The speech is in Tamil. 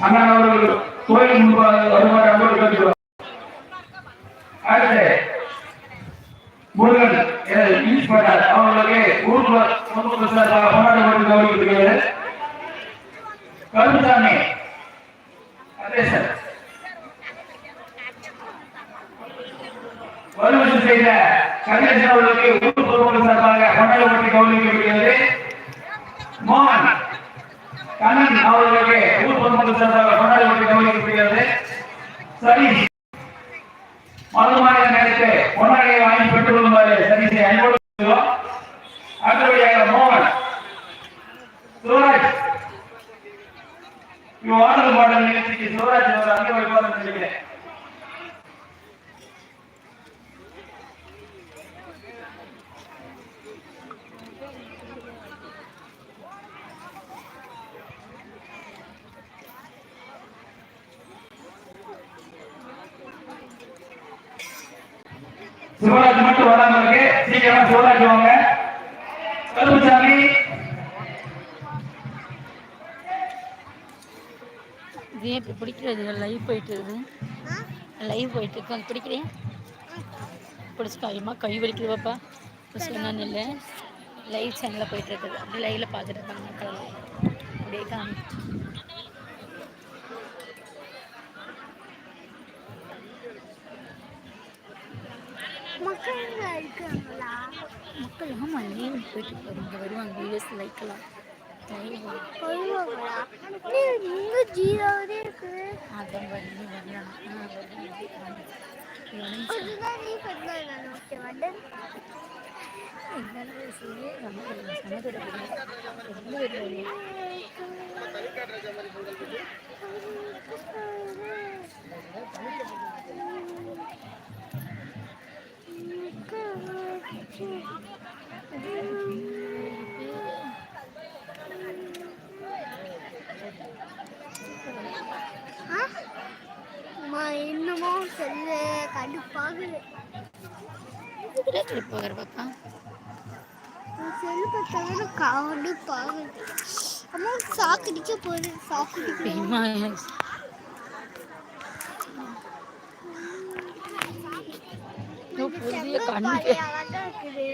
அண்ணன் அவர்கள் கோயில் வருமாறு அன்போடு கேட்கிறோம் அடுத்து முருகன் இன்ஸ்பெக்டர் அவர்களுக்கு ஊர்ல போராட்டம் சார்பாக கொண்டாடப்பட்டு அதே சார் வலுவசம் செய்த கணேசன் அவர்களுக்கு ஊர் பொதுமக்கள் சார்பாக கொண்டாடப்பட்டு கவனிக்கப்படுகிறது மோகன் கண்ணன் அவர்களுக்கு ஊர் பொதுமக்கள் சார்பாக கொண்டாடி கவனிக்கப்படுகிறது சரி. மதுமான நேரத்தை கொண்டாடியை வாங்கி பெற்றுக் கொள்ளுமாறு சதீஷை அன்போடு அடுத்தபடியாக மோகன். சிவராஜ். இவ் ஆடல் பாடல் நிகழ்ச்சிக்கு சிவராஜ் அவர் அங்கே வைப்பார் நினைக்கிறேன் சிவராஜ் மட்டும் வராம இருக்கு. சீக்கிரமா சிவராஜ் வாங்க. கருப்புசாமி. இது ஏன் இப்படி பிடிக்கிறது? லைவ் போயிட்டு இருக்குது லைவ் போயிட்டு இருக்கு. அது பிடிக்கிறேன் பிடிச்சிக்கா ஐயமா கை வலிக்குது பாப்பா சொன்னான்னு இல்லை. லைவ் சேனலில் போயிட்டு இருக்குது. அப்படியே லைவில் பார்த்துட்டு இருக்காங்க அப்படியே காமி. மக்கள் இருக்காங்களா மக்கள் ஆமாம் நேரில் போயிட்டு இருக்காரு இங்கே வருவாங்க வீடியோஸ் லைக்கெல்லாம் லைவ் அம்மா என்னமோ சொல்ல கடுப்பாகுது. போகிற பாப்பா? செல்லு பார்த்தாலும் கடுப்பாகுது. அம்மா சாக்கடிக்க போகுது சாக்கடிக்க புதிய கண்ணு அழகா இருக்குது.